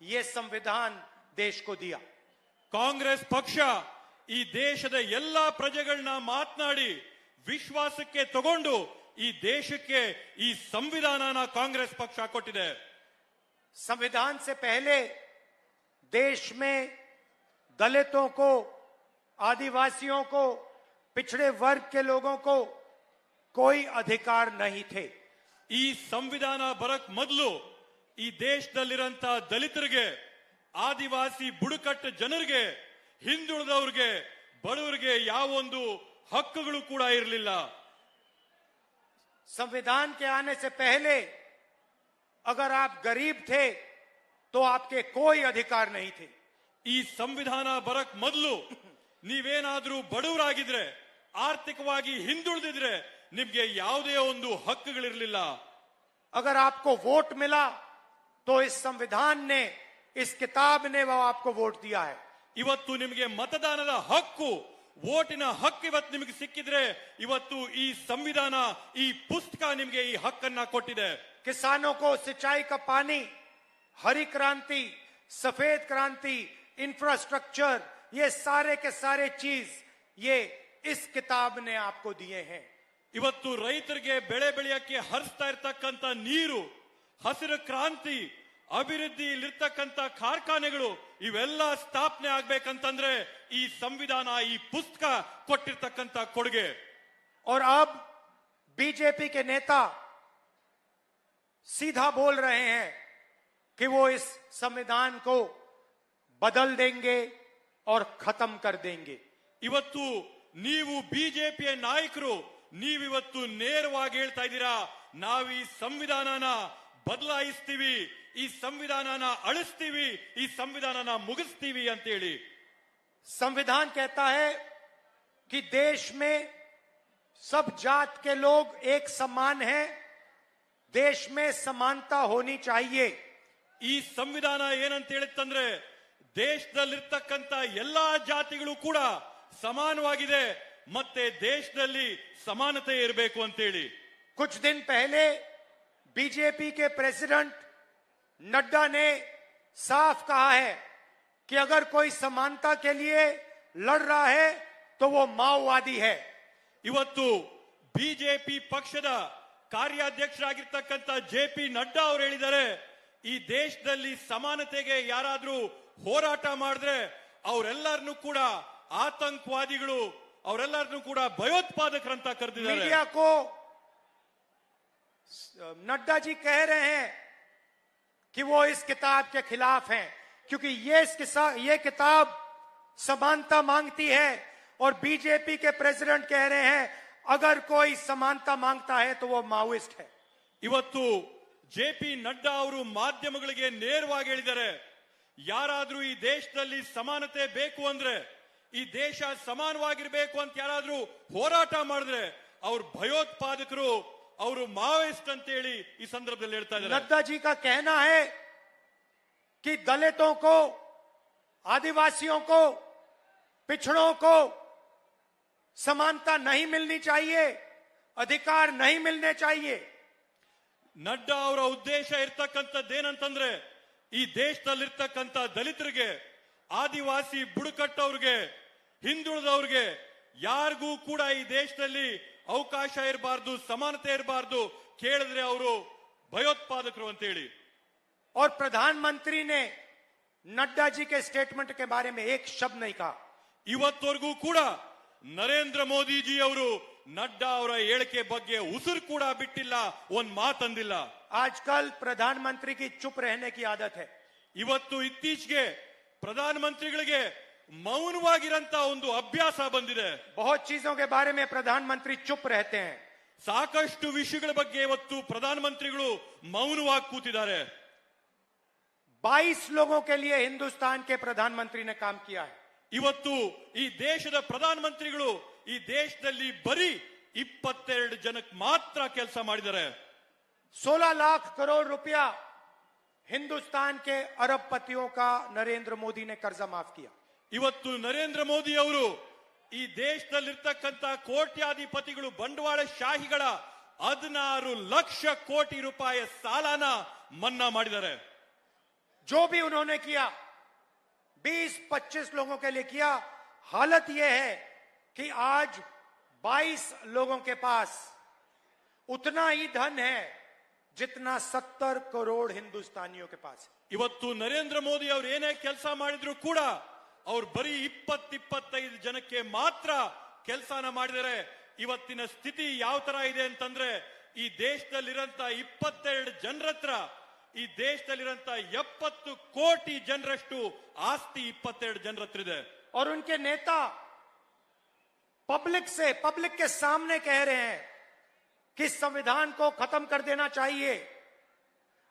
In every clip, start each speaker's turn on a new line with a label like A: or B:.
A: ये संविधान देश को दिया
B: ಕಾಂಗ್ರೆಸ್ ಪಕ್ಷ ಈ ದೇಶದ ಎಲ್ಲಾ ಪ್ರಜೆಗಳನ್ನ ಮಾತನಾಡಿ ವಿಶ್ವಾಸಕ್ಕೆ ತಗೊಂಡು ಈ ದೇಶಕ್ಕೆ ಈ ಸಂವಿಧಾನನ ಕಾಂಗ್ರೆಸ್ ಪಕ್ಷ ಕೊಟ್ಟಿದೆ
A: संविधान से पहले देश में दलितों को आदिवासियों को पिछड़े वर्ग के लोगों को कोई अधिकार नहीं थे
B: ಈ ಸಂವಿಧಾನ ಬರಕ್ ಮೊದಲು ಈ ದೇಶದಲ್ಲಿರಂತ ದಲಿತರಿಗೆ ಆದಿವಾಸಿ ಬುಡಕಟ್ಟು ಜನರಿಗೆ ಹಿಂದುಳಿದವ್ರಿಗೆ ಬಡವರಿಗೆ ಯಾವೊಂದು ಹಕ್ಕುಗಳು ಕೂಡ ಇರಲಿಲ್ಲ
A: संविधान के आने से पहले अगर आप गरीब थे तो आपके कोई अधिकार नहीं थे
B: ಈ ಸಂವಿಧಾನ ಬರಕ್ ಮೊದಲು ನೀವೇನಾದ್ರೂ ಬಡವರಾಗಿದ್ರೆ ಆರ್ಥಿಕವಾಗಿ ಹಿಂದುಳಿದಿದ್ರೆ ನಿಮ್ಗೆ ಯಾವುದೇ ಒಂದು ಹಕ್ಕುಗಳಿರ್ಲಿಲ್ಲ
A: अगर आपको वोट मिला तो इस संविधान ने इस किताब ने वो आपको वोट दिया है
B: ಇವತ್ತು ನಿಮಗೆ ಮತದಾನದ ಹಕ್ಕು ವೋಟಿನ ಹಕ್ಕು ಇವತ್ತು ನಿಮಗೆ ಸಿಕ್ಕಿದ್ರೆ ಇವತ್ತು ಈ ಸಂವಿಧಾನ ಈ ಪುಸ್ತಕ ನಿಮಗೆ ಈ ಹಕ್ಕನ್ನ ಕೊಟ್ಟಿದೆ
A: किसानों को सिंचाई का पानी हरी क्रांति सफेद क्रांति इंफ्रास्ट्रक्चर ये सारे के सारे चीज ये इस किताब ने आपको दिए हैं
B: ಇವತ್ತು ರೈತರಿಗೆ ಬೆಳೆ ಬೆಳೆಯಕ್ಕೆ ಹರಿಸ್ತಾ ಇರ್ತಕ್ಕಂತ ನೀರು ಹಸಿರು ಕ್ರಾಂತಿ ಅಭಿವೃದ್ಧಿಯಲ್ಲಿರ್ತಕ್ಕಂಥ ಕಾರ್ಖಾನೆಗಳು ಇವೆಲ್ಲ ಸ್ಥಾಪನೆ ಆಗ್ಬೇಕಂತಂದ್ರೆ ಈ ಸಂವಿಧಾನ ಈ ಪುಸ್ತಕ ಕೊಟ್ಟಿರ್ತಕ್ಕಂತ ಕೊಡುಗೆ
A: और अब बीजेपी के नेता सीधा बोल रहे हैं कि वो इस संविधान को बदल देंगे और खत्म कर देंगे
B: ಇವತ್ತು ನೀವು ಬಿಜೆಪಿಯ ನಾಯಕರು ನೀವಿವತ್ತು ನೇರವಾಗಿ ಹೇಳ್ತಾ ಇದ್ದೀರಾ ನಾವು ಈ ಸಂವಿಧಾನನ ಬದಲಾಯಿಸ್ತೀವಿ ಈ ಸಂವಿಧಾನನ ಅಳಿಸ್ತೀವಿ ಈ ಸಂವಿಧಾನನ ಮುಗಿಸ್ತೀವಿ ಅಂತೇಳಿ
A: संविधान कहता है कि देश में सब जात के लोग एक समान हैं देश में समानता होनी चाहिए
B: ಈ ಸಂವಿಧಾನ ಏನಂತ ಹೇಳುತ್ತಂದ್ರೆ ದೇಶದಲ್ಲಿರ್ತಕ್ಕಂಥ ಎಲ್ಲಾ ಜಾತಿಗಳು ಕೂಡ ಸಮಾನವಾಗಿದೆ ಮತ್ತೆ ದೇಶದಲ್ಲಿ ಸಮಾನತೆ ಇರಬೇಕು ಅಂತೇಳಿ
A: कुछ दिन पहले बीजेपी के प्रेसिडेंट नड्डा ने साफ कहा है कि अगर कोई समानता के लिए लड़ रहा है तो वो माओवादी है
B: ಇವತ್ತು ಬಿಜೆಪಿ ಪಕ್ಷದ ಕಾರ್ಯಾಧ್ಯಕ್ಷರಾಗಿರ್ತಕ್ಕಂಥ ಜೆ ಪಿ ನಡ್ಡಾ ಅವರು ಹೇಳಿದ್ದಾರೆ ಈ ದೇಶದಲ್ಲಿ ಸಮಾನತೆಗೆ ಯಾರಾದ್ರೂ ಹೋರಾಟ ಮಾಡಿದ್ರೆ ಅವರೆಲ್ಲರನ್ನು ಕೂಡ ಆತಂಕವಾದಿಗಳು ಅವರೆಲ್ಲರನ್ನು ಕೂಡ ಭಯೋತ್ಪಾದಕರಂತ ಕರೆದಿದ್ದಾರೆ
A: मीडिया को नड्डा जी कह रहे हैं कि वो इस किताब के खिलाफ हैं क्योंकि ये इस किसा, ये किताब समानता मांगती है और बीजेपी के प्रेसिडेंट कह रहे हैं अगर कोई समानता मांगता है तो वो माओइस्ट है
B: ಇವತ್ತು ಜೆ ಪಿ ನಡ್ಡಾ ಅವರು ಮಾಧ್ಯಮಗಳಿಗೆ ನೇರವಾಗಿ ಹೇಳಿದ್ದಾರೆ ಯಾರಾದ್ರೂ ಈ ದೇಶದಲ್ಲಿ ಸಮಾನತೆ ಬೇಕು ಅಂದ್ರೆ ಈ ದೇಶ ಸಮಾನವಾಗಿರ್ಬೇಕು ಅಂತ ಯಾರಾದ್ರೂ ಹೋರಾಟ ಮಾಡಿದ್ರೆ ಅವ್ರು ಭಯೋತ್ಪಾದಕರು ಅವರು ಮಾವೋಯಿಸ್ಟ್ ಅಂತೇಳಿ ಈ ಸಂದರ್ಭದಲ್ಲಿ ಹೇಳ್ತಾ ಇದ್ದಾರೆ
A: नड्डा जी का कहना है कि दलितों को आदिवासियों को पिछड़ों को समानता नहीं मिलनी चाहिए अधिकार नहीं मिलने चाहिए
B: ನಡ್ಡಾ ಅವರ ಉದ್ದೇಶ ಇರ್ತಕ್ಕಂಥದ್ದೇನಂತಂದ್ರೆ ಈ ದೇಶದಲ್ಲಿರ್ತಕ್ಕಂಥ ದಲಿತರಿಗೆ ಆದಿವಾಸಿ ಬುಡಕಟ್ಟವ್ರಿಗೆ ಹಿಂದುಳಿದವ್ರಿಗೆ ಯಾರಿಗೂ ಕೂಡ ಈ ದೇಶದಲ್ಲಿ ಅವಕಾಶ ಇರಬಾರ್ದು ಸಮಾನತೆ ಇರಬಾರ್ದು ಕೇಳಿದ್ರೆ ಅವರು ಭಯೋತ್ಪಾದಕರು ಅಂತೇಳಿ
A: और प्रधानमंत्री ने नड्डा जी के स्टेटमेंट के बारे में एक शब्द नहीं कहा
B: ಇವತ್ತವರೆಗೂ ಕೂಡ ನರೇಂದ್ರ ಮೋದಿಜಿ ಅವರು ನಡ್ಡಾ ಅವರ ಹೇಳಿಕೆ ಬಗ್ಗೆ ಉಸಿರು ಕೂಡ ಬಿಟ್ಟಿಲ್ಲ ಒಂದ್ ಮಾತಂದಿಲ್ಲ
A: आजकल प्रधानमंत्री की चुप रहने की आदत है
B: ಇವತ್ತು ಇತ್ತೀಚೆಗೆ ಪ್ರಧಾನಮಂತ್ರಿಗಳಿಗೆ ಮೌನವಾಗಿರಂತ ಒಂದು ಅಭ್ಯಾಸ ಬಂದಿದೆ
A: बहुत चीजों के बारे में प्रधानमंत्री चुप रहते हैं
B: ಸಾಕಷ್ಟು ವಿಷಯಗಳ ಬಗ್ಗೆ ಇವತ್ತು ಪ್ರಧಾನಮಂತ್ರಿಗಳು ಮೌನವಾಗಿ ಕೂತಿದ್ದಾರೆ
A: 22 लोगों के लिए हिंदुस्तान के प्रधानमंत्री ने काम किया है
B: ಇವತ್ತು ಈ ದೇಶದ ಪ್ರಧಾನಮಂತ್ರಿಗಳು ಈ ದೇಶದಲ್ಲಿ ಬರೀ ಇಪ್ಪತ್ತೆರಡು ಜನಕ್ಕೆ ಮಾತ್ರ ಕೆಲಸ ಮಾಡಿದ್ದಾರೆ
A: 16 लाख करोड़ रुपया हिंदुस्तान के अरबपतियों का नरेंद्र मोदी ने कर्जा माफ किया
B: ಇವತ್ತು ನರೇಂದ್ರ ಮೋದಿ ಅವರು ಈ ದೇಶದಲ್ಲಿರ್ತಕ್ಕಂಥ ಕೋಟ್ಯಾಧಿಪತಿಗಳು ಬಂಡವಾಳ ಶಾಹಿಗಳ ಹದಿನಾರು ಲಕ್ಷ ಕೋಟಿ ರೂಪಾಯಿ ಸಾಲನ ಮನ್ನಾ ಮಾಡಿದ್ದಾರೆ
A: जो भी उन्होंने किया 20-25 लोगों के लिए किया हालत यह है कि आज 22 लोगों के पास उतना ही धन है जितना 70 करोड़ हिंदुस्तानियों के पास है
B: ಇವತ್ತು ನರೇಂದ್ರ ಮೋದಿ ಅವ್ರು ಏನೇ ಕೆಲಸ ಮಾಡಿದ್ರು ಕೂಡ ಅವ್ರು ಬರೀ ಇಪ್ಪತ್ ಇಪ್ಪತ್ತೈದು ಜನಕ್ಕೆ ಮಾತ್ರ ಕೆಲಸನ ಮಾಡಿದರೆ ಇವತ್ತಿನ ಸ್ಥಿತಿ ಯಾವ ತರ ಇದೆ ಅಂತಂದ್ರೆ ಈ ದೇಶದಲ್ಲಿರಂತ ಇಪ್ಪತ್ತೆರಡು ಜನರ ಹತ್ರ ಈ ದೇಶದಲ್ಲಿರಂತ ಎಪ್ಪತ್ತು ಕೋಟಿ ಜನರಷ್ಟು ಆಸ್ತಿ ಇಪ್ಪತ್ತೆರಡು ಜನರ ಹತ್ರ ಇದೆ
A: और उनके नेता पब्लिक से पब्लिक के सामने कह रहे हैं कि संविधान को खत्म कर देना चाहिए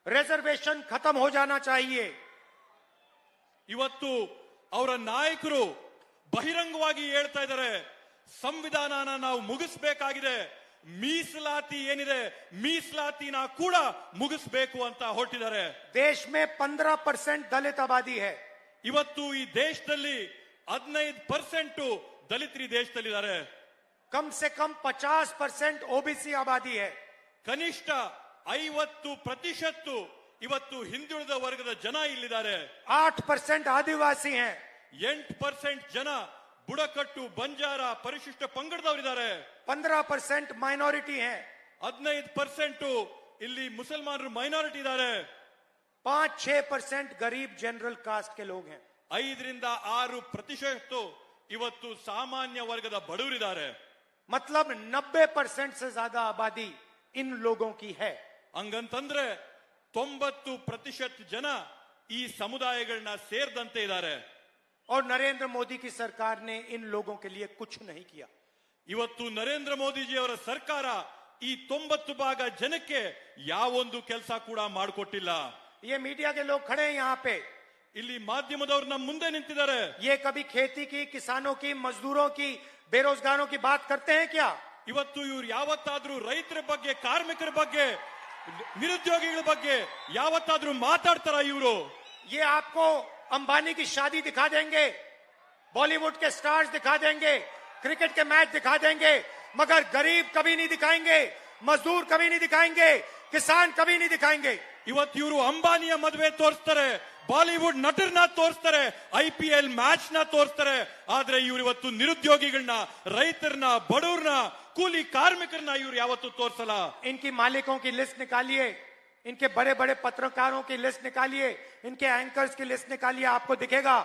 A: रिजर्वेशन खत्म हो जाना चाहिए
B: ಇವತ್ತು ಅವರ ನಾಯಕರು ಬಹಿರಂಗವಾಗಿ ಹೇಳ್ತಾ ಇದ್ದಾರೆ ಸಂವಿಧಾನನ ನಾವು ಮುಗಿಸ್ಬೇಕಾಗಿದೆ ಮೀಸಲಾತಿ ಏನಿದೆ ಮೀಸಲಾತಿನ ಕೂಡ ಮುಗಿಸ್ಬೇಕು ಅಂತ ಹೊರಟಿದ್ದಾರೆ.
A: ದೇಶ ಮೇ ಪಂದ್ರ ಪರ್ಸೆಂಟ್ ದಲಿತ ಆಬಾದಿ ಹೇ.
B: ಇವತ್ತು ಈ ದೇಶದಲ್ಲಿ ಹದಿನೈದು ಪರ್ಸೆಂಟ್ ದಲಿತರಿ ದೇಶದಲ್ಲಿದ್ದಾರೆ.
A: ಕಮ್ ಸೆ ಕಮ್ ಪಚಾಸ್ ಪರ್ಸೆಂಟ್ ಓಬಿಸಿ ಆಬಾದಿ ಹೇ.
B: ಕನಿಷ್ಠ ಐವತ್ತು ಪ್ರತಿಶತ್ತು ಇವತ್ತು ಹಿಂದುಳಿದ ವರ್ಗದ ಜನ ಇಲ್ಲಿದ್ದಾರೆ
A: 8 परसेंट आदिवासी हैं
B: ಎಂಟು ಪರ್ಸೆಂಟ್ ಜನ ಬುಡಕಟ್ಟು ಬಂಜಾರ ಪರಿಶಿಷ್ಟ ಪಂಗಡದವರಿದ್ದಾರೆ
A: 15 परसेंट माइनॉरिटी हैं
B: ಹದಿನೈದು ಪರ್ಸೆಂಟ್ ಇಲ್ಲಿ ಮುಸಲ್ಮಾನರು ಮೈನಾರಿಟಿ ಇದ್ದಾರೆ
A: पांच छह परसेंट गरीब जनरल कास्ट के लोग हैं
B: ಐದರಿಂದ ಆರು ಪ್ರತಿಶತ ಇವತ್ತು ಸಾಮಾನ್ಯ ವರ್ಗದ ಬಡವರಿದ್ದಾರೆ
A: मतलब 90 परसेंट से ज्यादा आबादी इन लोगों की है
B: ಹಂಗಂತಂದ್ರೆ ತೊಂಬತ್ತು ಪ್ರತಿಶತ ಜನ ಈ ಸಮುದಾಯಗಳನ್ನ ಸೇರ್ದಂತೆ ಇದ್ದಾರೆ
A: और नरेंद्र मोदी की सरकार ने इन लोगों के लिए कुछ नहीं किया
B: ಇವತ್ತು ನರೇಂದ್ರ ಮೋದಿಜಿ ಅವರ ಸರ್ಕಾರ ಈ ತೊಂಬತ್ತು ಭಾಗ ಜನಕ್ಕೆ ಯಾವೊಂದು ಕೆಲಸ ಕೂಡ ಮಾಡಿಕೊಟ್ಟಿಲ್ಲ
A: ये मीडिया के लोग खड़े हैं यहाँ पे
B: ಇಲ್ಲಿ ಮಾಧ್ಯಮದವ್ರು ನಮ್ಮ ಮುಂದೆ ನಿಂತಿದ್ದಾರೆ
A: ये कभी खेती की किसानों की मजदूरों की बेरोजगारों की बात करते हैं क्या
B: ಇವತ್ತು ಇವ್ರು ಯಾವತ್ತಾದ್ರೂ ರೈತರ ಬಗ್ಗೆ ಕಾರ್ಮಿಕರ ಬಗ್ಗೆ ನಿರುದ್ಯೋಗಿಗಳ ಬಗ್ಗೆ ಯಾವತ್ತಾದ್ರೂ ಮಾತಾಡ್ತಾರ ಇವರು
A: ये आपको अंबानी की शादी दिखा देंगे बॉलीवुड के स्टार्स दिखा देंगे क्रिकेट के मैच दिखा देंगे मगर गरीब कभी नहीं दिखाएंगे मजदूर कभी नहीं दिखाएंगे किसान कभी नहीं दिखाएंगे
B: ಇವತ್ತು ಇವರು ಅಂಬಾನಿಯ ಮದುವೆ ತೋರಿಸ್ತಾರೆ ಬಾಲಿವುಡ್ ನಟರನ್ನ ತೋರಿಸ್ತಾರೆ ಐ ಪಿ ಎಲ್ ಮ್ಯಾಚ್ ನ ತೋರಿಸ್ತಾರೆ ಆದ್ರೆ ಇವ್ರು ಇವತ್ತು ನಿರುದ್ಯೋಗಿಗಳನ್ನ ರೈತರನ್ನ ಬಡವ್ರನ್ನ ಕೂಲಿ ಕಾರ್ಮಿಕರನ್ನ ಇವ್ರು ಯಾವತ್ತು ತೋರ್ಸಲ್ಲ
A: इनकी मालिकों की लिस्ट निकालिए इनके बड़े बड़े पत्रकारों की लिस्ट निकालिए इनके एंकर्स की लिस्ट निकालिए आपको दिखेगा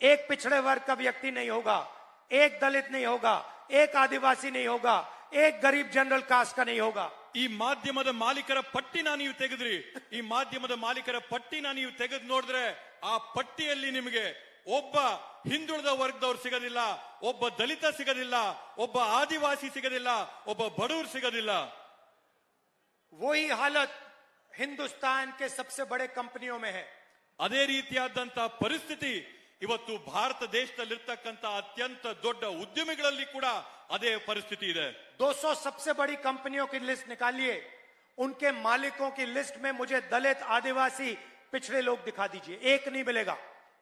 A: एक पिछड़े वर्ग का व्यक्ति नहीं होगा एक दलित नहीं होगा एक आदिवासी नहीं होगा एक गरीब जनरल कास्ट का नहीं होगा
B: ಈ ಮಾಧ್ಯಮದ ಮಾಲೀಕರ ಪಟ್ಟಿನ ನೀವು ತೆಗೆದ್ರಿ ಈ ಮಾಧ್ಯಮದ ಮಾಲೀಕರ ಪಟ್ಟಿನ ನೀವು ತೆಗೆದು ನೋಡಿದ್ರೆ ಆ ಪಟ್ಟಿಯಲ್ಲಿ ನಿಮಗೆ ಒಬ್ಬ ಹಿಂದುಳಿದ ವರ್ಗದವ್ರು ಸಿಗೋದಿಲ್ಲ ಒಬ್ಬ ದಲಿತ ಸಿಗೋದಿಲ್ಲ ಒಬ್ಬ ಆದಿವಾಸಿ ಸಿಗೋದಿಲ್ಲ ಒಬ್ಬ ಬಡವ್ರು ಸಿಗೋದಿಲ್ಲ
A: वही हालत हिंदुस्तान के सबसे बड़े कंपनियों में है
B: ಅದೇ ರೀತಿಯಾದಂತ ಪರಿಸ್ಥಿತಿ ಇವತ್ತು ಭಾರತ ದೇಶದಲ್ಲಿರ್ತಕ್ಕಂತ ಅತ್ಯಂತ ದೊಡ್ಡ ಉದ್ಯಮಿಗಳಲ್ಲಿ ಕೂಡ ಅದೇ ಪರಿಸ್ಥಿತಿ ಇದೆ
A: 200 सबसे बड़ी कंपनियों की लिस्ट निकालिए उनके मालिकों की लिस्ट में मुझे दलित आदिवासी पिछड़े लोग दिखा दीजिए एक नहीं मिलेगा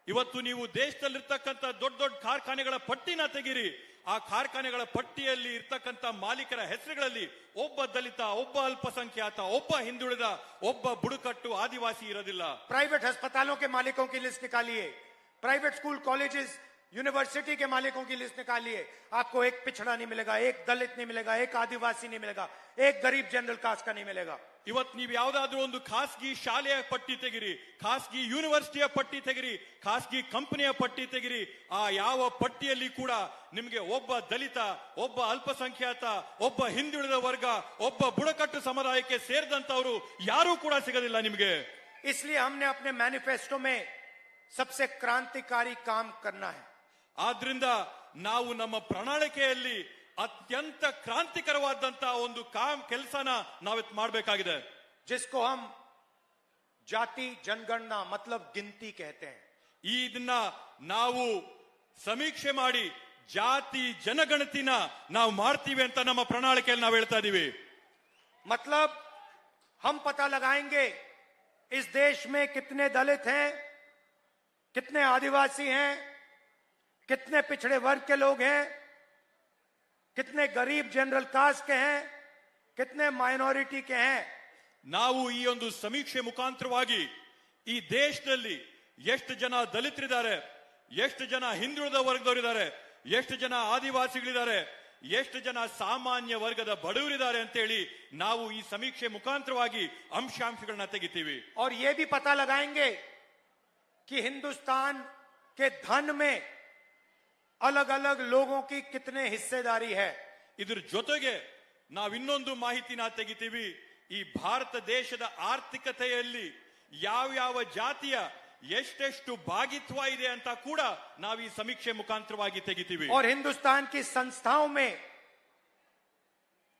B: ಇವತ್ತು ನೀವು ದೇಶದಲ್ಲಿರ್ತಕ್ಕಂಥ ದೊಡ್ಡ ದೊಡ್ಡ ಕಾರ್ಖಾನೆಗಳ ಪಟ್ಟಿನ ತೆಗೀರಿ ಆ ಕಾರ್ಖಾನೆಗಳ ಪಟ್ಟಿಯಲ್ಲಿ ಇರ್ತಕ್ಕಂಥ ಮಾಲೀಕರ ಹೆಸರುಗಳಲ್ಲಿ ಒಬ್ಬ ದಲಿತ ಒಬ್ಬ ಅಲ್ಪಸಂಖ್ಯಾತ ಒಬ್ಬ ಹಿಂದುಳಿದ ಒಬ್ಬ ಬುಡಕಟ್ಟು ಆದಿವಾಸಿ ಇರೋದಿಲ್ಲ
A: प्राइवेट अस्पतालों के मालिकों की लिस्ट निकालिए प्राइवेट स्कूल कॉलेजेस यूनिवर्सिटी के मालिकों की लिस्ट निकालिए आपको एक पिछड़ा नहीं मिलेगा एक दलित नहीं मिलेगा एक आदिवासी नहीं मिलेगा एक गरीब जनरल कास्ट का नहीं मिलेगा
B: ಇವತ್ತು ನೀವು ಯಾವ್ದಾದ್ರೂ ಒಂದು ಖಾಸಗಿ ಶಾಲೆಯ ಪಟ್ಟಿ ತೆಗಿರಿ ಖಾಸಗಿ ಯೂನಿವರ್ಸಿಟಿಯ ಪಟ್ಟಿ ತೆಗಿರಿ ಖಾಸಗಿ ಕಂಪನಿಯ ಪಟ್ಟಿ ತೆಗಿರಿ ಆ ಯಾವ ಪಟ್ಟಿಯಲ್ಲಿ ಕೂಡ ನಿಮಗೆ ಒಬ್ಬ ದಲಿತ ಒಬ್ಬ ಅಲ್ಪಸಂಖ್ಯಾತ ಒಬ್ಬ ಹಿಂದುಳಿದ ವರ್ಗ ಒಬ್ಬ ಬುಡಕಟ್ಟು ಸಮುದಾಯಕ್ಕೆ ಸೇರಿದಂತವರು ಯಾರೂ ಕೂಡ ಸಿಗೋದಿಲ್ಲ ನಿಮಗೆ
A: इसलिए हमने अपने मैनिफेस्टो में सबसे क्रांतिकारी काम करना है
B: ಆದ್ರಿಂದ ನಾವು ನಮ್ಮ ಪ್ರಣಾಳಿಕೆಯಲ್ಲಿ ಅತ್ಯಂತ ಕ್ರಾಂತಿಕರವಾದಂತಹ ಒಂದು ಕಾಮ್ ಕೆಲಸನ ನಾವಿತ್ ಮಾಡಬೇಕಾಗಿದೆ
A: जिसको हम जाति जनगणना मतलब गिनती कहते हैं
B: ಈ ಇದನ್ನ ನಾವು ಸಮೀಕ್ಷೆ ಮಾಡಿ ಜಾತಿ ಜನಗಣತಿನ ನಾವು ಮಾಡ್ತೀವಿ ಅಂತ ನಮ್ಮ ಪ್ರಣಾಳಿಕೆಯಲ್ಲಿ ನಾವು ಹೇಳ್ತಾ ಇದೀವಿ
A: मतलब हम पता लगाएंगे इस देश में कितने दलित हैं कितने आदिवासी हैं कितने पिछड़े वर्ग के लोग हैं कितने गरीब जनरल कास्ट के हैं कितने माइनॉरिटी के हैं
B: ನಾವು ಈ ಒಂದು ಸಮೀಕ್ಷೆ ಮುಖಾಂತರವಾಗಿ ಈ ದೇಶದಲ್ಲಿ ಎಷ್ಟು ಜನ ದಲಿತರಿದ್ದಾರೆ ಎಷ್ಟು ಜನ ಹಿಂದುಳಿದ ವರ್ಗದವರಿದ್ದಾರೆ ಎಷ್ಟು ಜನ ಆದಿವಾಸಿಗಳಿದ್ದಾರೆ ಎಷ್ಟು ಜನ ಸಾಮಾನ್ಯ ವರ್ಗದ ಬಡವರಿದ್ದಾರೆ ಅಂತೇಳಿ ನಾವು ಈ ಸಮೀಕ್ಷೆ ಮುಖಾಂತರವಾಗಿ ಅಂಶಾಂಶಗಳನ್ನ ತೆಗಿತೀವಿ
A: और ये भी पता लगाएंगे कि हिंदुस्तान के धन में अलग अलग लोगों की कितने हिस्सेदारी है
B: ಇದ್ರ ಜೊತೆಗೆ ನಾವ್ ಇನ್ನೊಂದು ಮಾಹಿತಿನ ತೆಗಿತೀವಿ ಈ ಭಾರತ ದೇಶದ ಆರ್ಥಿಕತೆಯಲ್ಲಿ ಯಾವ್ಯಾವ ಜಾತಿಯ ಎಷ್ಟೆಷ್ಟು ಭಾಗಿತ್ವ ಇದೆ ಅಂತ ಕೂಡ ನಾವು ಈ ಸಮೀಕ್ಷೆ ಮುಖಾಂತರವಾಗಿ ತೆಗಿತೀವಿ
A: और हिंदुस्तान की संस्थाओं में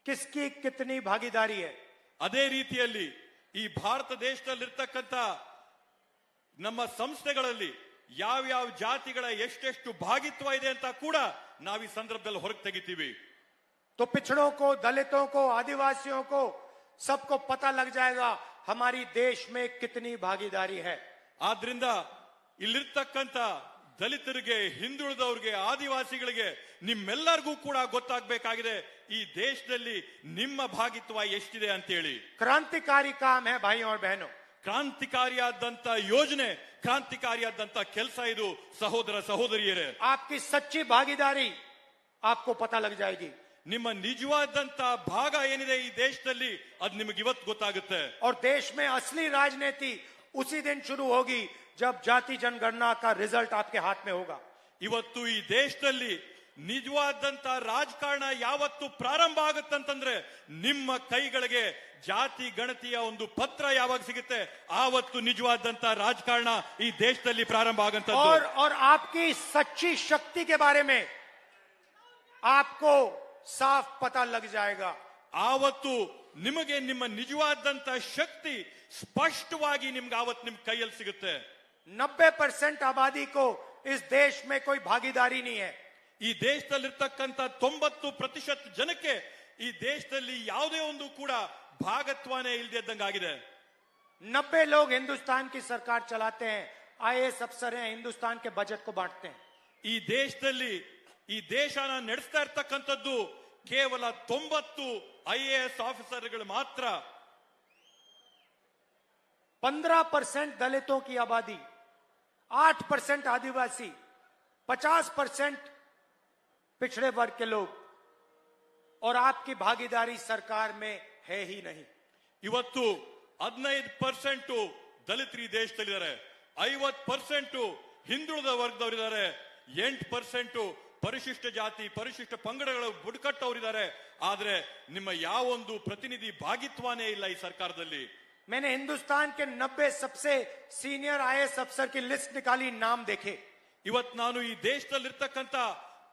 A: किसकी कितनी भागीदारी है
B: ಅದೇ ರೀತಿಯಲ್ಲಿ ಈ ಭಾರತ ದೇಶದಲ್ಲಿರ್ತಕ್ಕಂಥ ನಮ್ಮ ಸಂಸ್ಥೆಗಳಲ್ಲಿ ಯಾವ್ಯಾವ ಜಾತಿಗಳ ಎಷ್ಟೆಷ್ಟು ಭಾಗಿತ್ವ ಇದೆ ಅಂತ ಕೂಡ ನಾವು ಈ ಸಂದರ್ಭದಲ್ಲಿ ಹೊರಗೆ ತೆಗಿತೀವಿ
A: तो पिछड़ों को दलितों को आदिवासियों को सबको पता लग जाएगा हमारी देश में कितनी भागीदारी है
B: ಆದ್ರಿಂದ ಇಲ್ಲಿರ್ತಕ್ಕಂಥ ದಲಿತರಿಗೆ ಹಿಂದುಳಿದವ್ರಿಗೆ ಆದಿವಾಸಿಗಳಿಗೆ ನಿಮ್ಮೆಲ್ಲರಿಗೂ ಕೂಡ ಗೊತ್ತಾಗಬೇಕಾಗಿದೆ ಈ ದೇಶದಲ್ಲಿ ನಿಮ್ಮ ಭಾಗಿತ್ವ ಎಷ್ಟಿದೆ ಅಂತೇಳಿ
A: क्रांतिकारी काम है भाइयों और बहनों
B: ಕ್ರಾಂತಿಕಾರಿಯಾದಂತ ಯೋಜನೆ ಕ್ರಾಂತಿಕಾರಿಯಾದಂತ ಕೆಲಸ ಇದು ಸಹೋದರ ಸಹೋದರಿಯರೇ
A: आपकी सच्ची भागीदारी आपको पता लग जाएगी
B: ನಿಮ್ಮ ನಿಜವಾದಂತ ಭಾಗ ಏನಿದೆ ಈ ದೇಶದಲ್ಲಿ ಅದು ನಿಮಗೆ ಇವತ್ತು ಗೊತ್ತಾಗುತ್ತೆ
A: और देश में असली राजनीति उसी दिन शुरू होगी जब जाति जनगणना का रिजल्ट आपके हाथ में होगा
B: ಇವತ್ತು ಈ ದೇಶದಲ್ಲಿ ನಿಜವಾದಂತ ರಾಜಕಾರಣ ಯಾವತ್ತು ಪ್ರಾರಂಭ ಆಗುತ್ತಂತಂದ್ರೆ ನಿಮ್ಮ ಕೈಗಳಿಗೆ ಜಾತಿ ಗಣತಿಯ ಒಂದು ಪತ್ರ ಯಾವಾಗ ಸಿಗುತ್ತೆ ಆವತ್ತು ನಿಜವಾದಂತ ರಾಜಕಾರಣ ಈ ದೇಶದಲ್ಲಿ ಪ್ರಾರಂಭ ಆಗಂತದ್ದು
A: और और आपकी सच्ची शक्ति के बारे में आपको साफ पता लग जाएगा
B: ಆವತ್ತು ನಿಮಗೆ ನಿಮ್ಮ ನಿಜವಾದಂತ ಶಕ್ತಿ ಸ್ಪಷ್ಟವಾಗಿ ನಿಮ್ಗೆ ಆವತ್ತು ನಿಮ್ ಕೈಯಲ್ಲಿ ಸಿಗುತ್ತೆ
A: नब्बे परसेंट आबादी को इस देश में कोई भागीदारी नहीं है
B: ಈ ದೇಶದಲ್ಲಿರ್ತಕ್ಕಂಥ ತೊಂಬತ್ತು ಪ್ರತಿಶತ ಜನಕ್ಕೆ ಈ ದೇಶದಲ್ಲಿ ಯಾವುದೇ ಒಂದು ಕೂಡ ಭಾಗತ್ವನೇ ಇಲ್ಲದೆ ಇದ್ದಂಗಾಗಿದೆ
A: नब्बे लोग हिंदुस्तान की सरकार चलाते हैं आईएएस अफसर हैं हिंदुस्तान के बजट को बांटते हैं
B: ಈ ದೇಶದಲ್ಲಿ ಈ ದೇಶನ ನಡೆಸ್ತಾ ಇರ್ತಕ್ಕಂಥದ್ದು ಕೇವಲ ತೊಂಬತ್ತು ಐ ಎ ಎಸ್ ಆಫೀಸರ್ಗಳು ಮಾತ್ರ
A: पंद्रह परसेंट दलितों की आबादी आठ परसेंट आदिवासी पचास परसेंट पिछड़े वर्ग के लोग और आपकी भागीदारी सरकार में है ही नहीं
B: ಇವತ್ತು ಹದಿನೈದು ಪರ್ಸೆಂಟ್ ದಲಿತರು ಈ ದೇಶದಲ್ಲಿದ್ದಾರೆ ಐವತ್ ಪರ್ಸೆಂಟ್ ಹಿಂದುಳಿದ ವರ್ಗದವರಿದ್ದಾರೆ ಎಂಟು ಪರ್ಸೆಂಟ್ ಪರಿಶಿಷ್ಟ ಜಾತಿ ಪರಿಶಿಷ್ಟ ಪಂಗಡಗಳ ಬುಡಕಟ್ಟವರಿದ್ದಾರೆ ಆದ್ರೆ ನಿಮ್ಮ ಯಾವೊಂದು ಪ್ರತಿನಿಧಿ ಭಾಗಿತ್ವನೇ ಇಲ್ಲ ಈ ಸರ್ಕಾರದಲ್ಲಿ
A: मैंने हिंदुस्तान के नब्बे सबसे सीनियर आईएएस अफसर की लिस्ट निकाली नाम देखे
B: ಇವತ್ ನಾನು ಈ ದೇಶದಲ್ಲಿರ್ತಕ್ಕಂಥ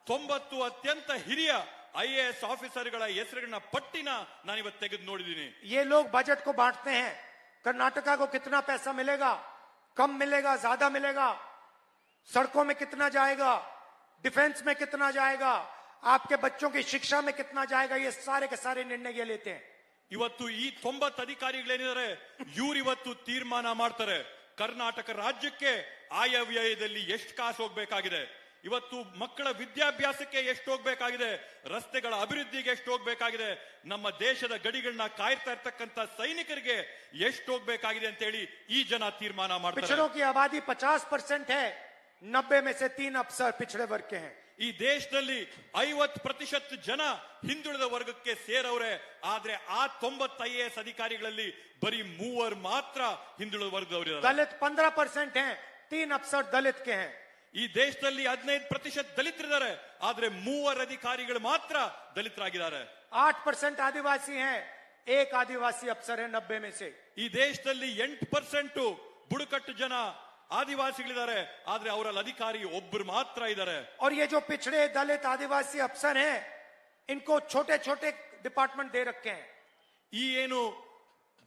B: ತೊಂಬತ್ತು ಅತ್ಯಂತ ಹಿರಿಯ ಐ ಎ ಎಸ್ ಆಫೀಸರ್ಗಳ ಹೆಸರುಗಳನ್ನ ಪಟ್ಟಿನ ನಾನು ಇವತ್ತು ತೆಗೆದು ನೋಡಿದ್ದೀನಿ
A: ये लोग बजट को बांटते हैं कर्नाटका को कितना पैसा मिलेगा कम मिलेगा ज्यादा मिलेगा सड़कों में कितना जाएगा डिफेंस में कितना जाएगा आपके बच्चों की शिक्षा में कितना जाएगा ये सारे के सारे निर्णय ये लेते हैं
B: ಇವತ್ತು ಈ ತೊಂಬತ್ತು ಅಧಿಕಾರಿಗಳೇನಿದ್ದಾರೆ ಇವ್ರು ಇವತ್ತು ತೀರ್ಮಾನ ಮಾಡ್ತಾರೆ ಕರ್ನಾಟಕ ರಾಜ್ಯಕ್ಕೆ ಆಯವ್ಯಯದಲ್ಲಿ ಎಷ್ಟು ಕಾಸು ಹೋಗ್ಬೇಕಾಗಿದೆ ಇವತ್ತು ಮಕ್ಕಳ ವಿದ್ಯಾಭ್ಯಾಸಕ್ಕೆ ಎಷ್ಟು ಹೋಗ್ಬೇಕಾಗಿದೆ? ರಸ್ತೆಗಳ ಅಭಿವೃದ್ಧಿಗೆ ಎಷ್ಟು ಹೋಗ್ಬೇಕಾಗಿದೆ? ನಮ್ಮ ದೇಶದ ಗಡಿಗಳನ್ನ ಕಾಯ್ತಾ ಇರ್ತಕ್ಕಂತ ಸೈನಿಕರಿಗೆ ಎಷ್ಟು ಹೋಗ್ಬೇಕಾಗಿದೆ ಅಂತ ಹೇಳಿ ಈ ಜನ ತೀರ್ಮಾನ ಮಾಡ್ತಾರೆ.
A: ಆಬಾದಿ ಪಚಾಸ್ ಪರ್ಸೆಂಟ್ ಹೇ ನಬ್ಬೆ ಮೆ ತೀನ್ ಅಪ್ಸರ್ ಪಿछड़े ವರ್ಗ
B: ಈ ದೇಶದಲ್ಲಿ ಐವತ್ ಪ್ರತಿಶತ್ ಜನ ಹಿಂದುಳಿದ ವರ್ಗಕ್ಕೆ ಸೇರವ್ರೆ. ಆದ್ರೆ ಆ ತೊಂಬತ್ತ ಐ ಎ ಎಸ್ ಅಧಿಕಾರಿಗಳಲ್ಲಿ ಬರೀ ಮೂವರ್ ಮಾತ್ರ ಹಿಂದುಳಿದ ವರ್ಗದವರು
A: ದಲಿತ ಪಂದ್ರ ಪರ್ಸೆಂಟ್ ಹೇ ತೀನ್ ಅಪ್ಸರ್ ದಲಿತ್ ಕೆ ಹೇ.
B: ಈ ದೇಶದಲ್ಲಿ ಹದಿನೈದು ಪ್ರತಿಶತ ದಲಿತರಿದ್ದಾರೆ ಆದ್ರೆ ಮೂವರು ಅಧಿಕಾರಿಗಳು ಮಾತ್ರ ದಲಿತರಾಗಿದ್ದಾರೆ
A: आठ परसेंट आदिवासी हैं एक आदिवासी अफसर है नब्बे में से
B: ಈ ದೇಶದಲ್ಲಿ ಎಂಟು ಪರ್ಸೆಂಟ್ ಬುಡಕಟ್ಟು ಜನ ಆದಿವಾಸಿಗಳಿದ್ದಾರೆ ಆದ್ರೆ ಅವರಲ್ಲಿ ಅಧಿಕಾರಿ ಒಬ್ರು ಮಾತ್ರ ಇದ್ದಾರೆ
A: और ये जो पिछड़े दलित आदिवासी अफसर हैं इनको छोटे छोटे डिपार्टमेंट दे रखे हैं
B: ಈ ಏನು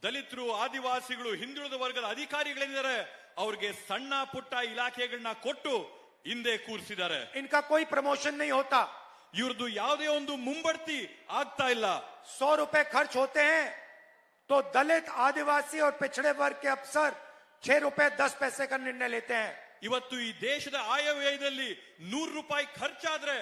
B: ದಲಿತರು ಆದಿವಾಸಿಗಳು ಹಿಂದುಳಿದ ವರ್ಗದ ಅಧಿಕಾರಿಗಳೇನಿದ್ದಾರೆ ಅವ್ರಿಗೆ ಸಣ್ಣ ಪುಟ್ಟ ಇಲಾಖೆಗಳನ್ನ ಕೊಟ್ಟು ಹಿಂದೆ ಕೂರಿಸಿದ್ದಾರೆ
A: इनका कोई प्रमोशन नहीं होता
B: ಇವ್ರದ್ದು ಯಾವುದೇ ಒಂದು ಮುಂಬಡ್ತಿ ಆಗ್ತಾ ಇಲ್ಲ
A: सौ रुपए खर्च होते हैं तो दलित आदिवासी और पिछड़े वर्ग के अफसर छह रुपए दस पैसे का निर्णय लेते हैं
B: ಇವತ್ತು ಈ ದೇಶದ ಆಯವ್ಯಯದಲ್ಲಿ ನೂರು ರೂಪಾಯಿ ಖರ್ಚಾದ್ರೆ